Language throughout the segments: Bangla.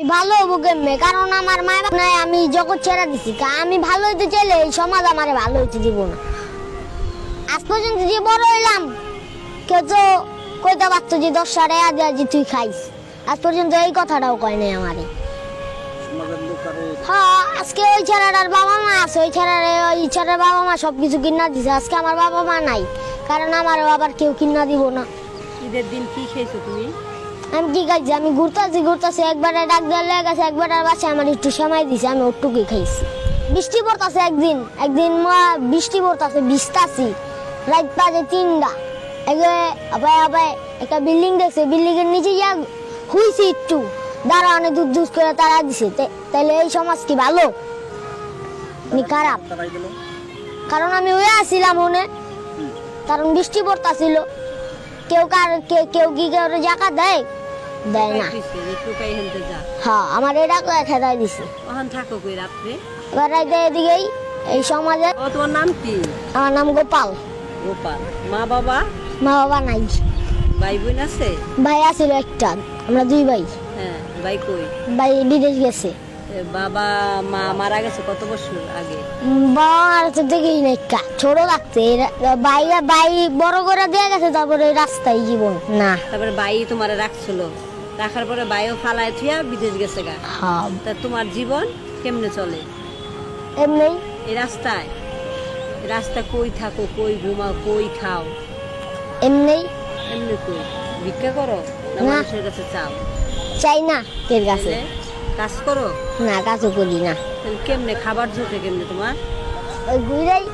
আমি ভালো হব কেমনে? কারণ আমার মা বাপ নাই, আমি জগৎ ছেড়ে দিছি। আমি ভালো হইতে চাইলে এই সমাজ আমারে ভালো হইতে দিব না। আজ পর্যন্ত যে বড় হইলাম, কেউ তো কইতে পারতো যে দশ সাড়ে আজ আজ তুই খাইস। আজ পর্যন্ত এই কথাটাও কয় নাই আমারে। হ্যাঁ আজকে ওই ছেলেটার বাবা মা আছে, ওই ছেলের ওই ছেলের বাবা মা সব কিছু কিনা দিছে। আজকে আমার বাবা মা নাই, কারণ আমার বাবার কেউ কিনা দিব না। ঈদের দিন কি খেয়েছো তুমি? আমি কি খাইছি আমি ঘুরতেছি ঘুরতেছি, একবারে ডাক দেওয়ার লেগে গেছে, একবারে বাসায় আমার একটু সময় দিছে, আমি ওটুকুই খাইছি। বৃষ্টি পড়তাছে একদিন একদিন মা- বৃষ্টি পড়তাছে, ভিজতাছি, রাত বাজে তিনটা। এগে আবার একটা বিল্ডিং দেখছে বিল্ডিং এর নিচে যা হুইছি একটু। দাঁড়া অনেক দুধ দুধ করে তারা দিছে। তাহলে এই সমাজ কি ভালো? নি খারাপ। কারণ আমি হয়ে আসছিলাম মনে। কারণ বৃষ্টি পড়তাছিল। কেউ কার কেউ কি কেউ জায়গা দেয়? দেয় না। হ্যাঁ আমার এটা খেদাই দিছে। ওখান থাকো কই রাত্রে। এবার রাইতে এদিকেই এই সমাজে। ও তোমার নাম কি? আমার নাম গোপাল। গোপাল। মা বাবা? মা বাবা নাই। ভাই বোন আছে? ভাই আছিল একটা আমরা দুই ভাই। হ্যাঁ ভাই কই? ভাই বিদেশ গেছে। বাবা মা মারা গেছে কত বছর আগে? বাবা মার তো ছোট ভাই বড় করে দেয়া গেছে তারপরে রাস্তায় জীবন। না। তারপরে ভাই তোমারে রাখছিল? রাখার পরে ভাইও ফালায় থুয়া বিদেশ গেছে গা। হ্যাঁ। তা তোমার জীবন কেমনে চলে? এমনি। এই রাস্তায়? রাস্তা কই থাকো কই ঘুমাও কই খাও? এমনি। এমনি কই? ভিক্ষা করো না না। মানুষের কাছে চাও? চাই না কের কাছে। কাজ করো? না কাজও করি না। কেমনে খাবার জোটে কেমনে তোমার? ওই ঘুরেই।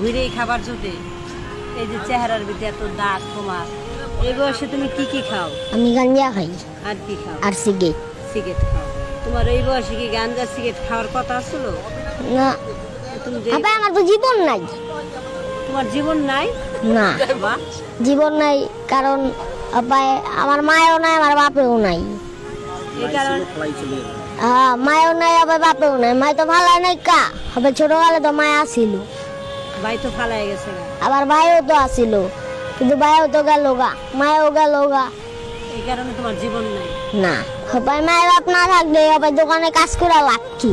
ঘুরেই খাবার জোটে এই যে চেহারার ভিতরে এত দাঁত তোমার। এই বয়সে তুমি কি কি খাও? আমি গাঞ্জা খাই। আর কি খাও? আর সিগারেট। সিগারেট খাও। তোমার এই বয়সে কি গাঞ্জা সিগারেট খাওয়ার কথা ছিল না। তুমি আবার আমার তো জীবন নাই। তোমার জীবন নাই? না। জীবন নাই কারণ আবার আমার মায়ও নাই আমার বাপেও নাই। এই কারণে হ্যাঁ মায়ও নাই আবার বাপেও নাই। মায় তো ভালো নাই কা। হবে ছোটবেলা তো মায় আসিল। ভাই তো ফালাই গেছে। আবার ভাইও তো আসিল। কিন্তু ভাইও তো গেল গা মায়ও গেল গা। এই কারণে তোমার জীবন নাই। না হবে মায়ের বাপ না থাকলে হবে দোকানে কাজ করে লাভ কি?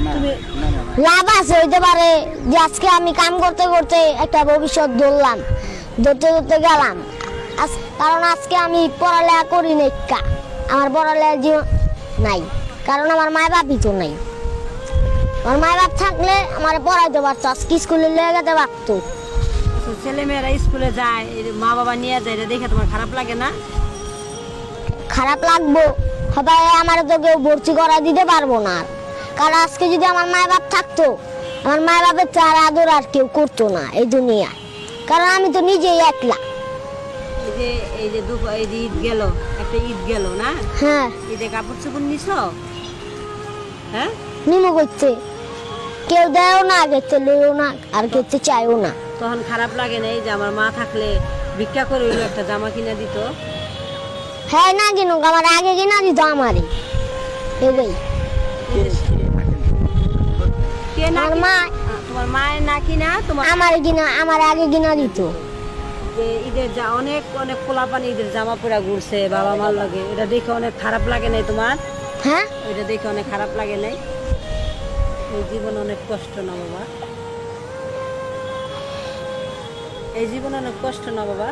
না না না না লাভ আছে হইতে পারে যে আজকে আমি কাম করতে করতে একটা ভবিষ্যৎ ধরলাম ধরতে ধরতে গেলাম। আজ- কারণ আজকে আমি পড়ালেখা করি নাই কা। আমার পড়ালেখা জীবন নাই কারণ আমার মায় বাপই তো নাই। আমার মায় বাপ থাকলে আমার পড়াইতে পারতো আজকে স্কুলে লেগে যেতে পারতো। তো ছেলে মেয়েরা স্কুলে যায় মা বাবা নিয়ে যায় এটা দেখে তোমার খারাপ লাগে না? খারাপ লাগবো। হবে আমার তো কেউ ভর্তি করা দিতে পারব না কারণ আজকে যদি আমার মায় বাপ থাকতো আমার মায় বাপের চার আদর আর কেউ করতো না এই দুনিয়ায়। কারণ আমি তো নিজেই একলা। এই যে এই যে দুপ এই যে ঈদ গেল একটা ঈদ গেল না? হ্যাঁ। ঈদে কাপড় চোপড় নিছ? হ্যাঁ? নিমো করতে কেউ দেয়ও না খেতে লইও না আর খেতে চাইও না। তখন খারাপ লাগে না এই যে আমার মা থাকলে ভিক্ষা করে হইল একটা জামা কিনে দিত। হ্যাঁ না কিনুক আমার আগে কিনা দিত আমারই। এবাই কে না আমার মা তোমার মায়ের না কিনা তোমার আমার কিনা আমার আগে কিনা দিত। যে ঈদের যা অনেক অনেক পোলাপানি ঈদের জামা পরা ঘুরছে বাবা মার লাগে। এটা দেখে অনেক খারাপ লাগে নাই তোমার? হ্যাঁ? এটা দেখে অনেক খারাপ লাগে নাই। এই জীবন অনেক কষ্ট না বাবা? এই জীবন অনেক কষ্ট না বাবা?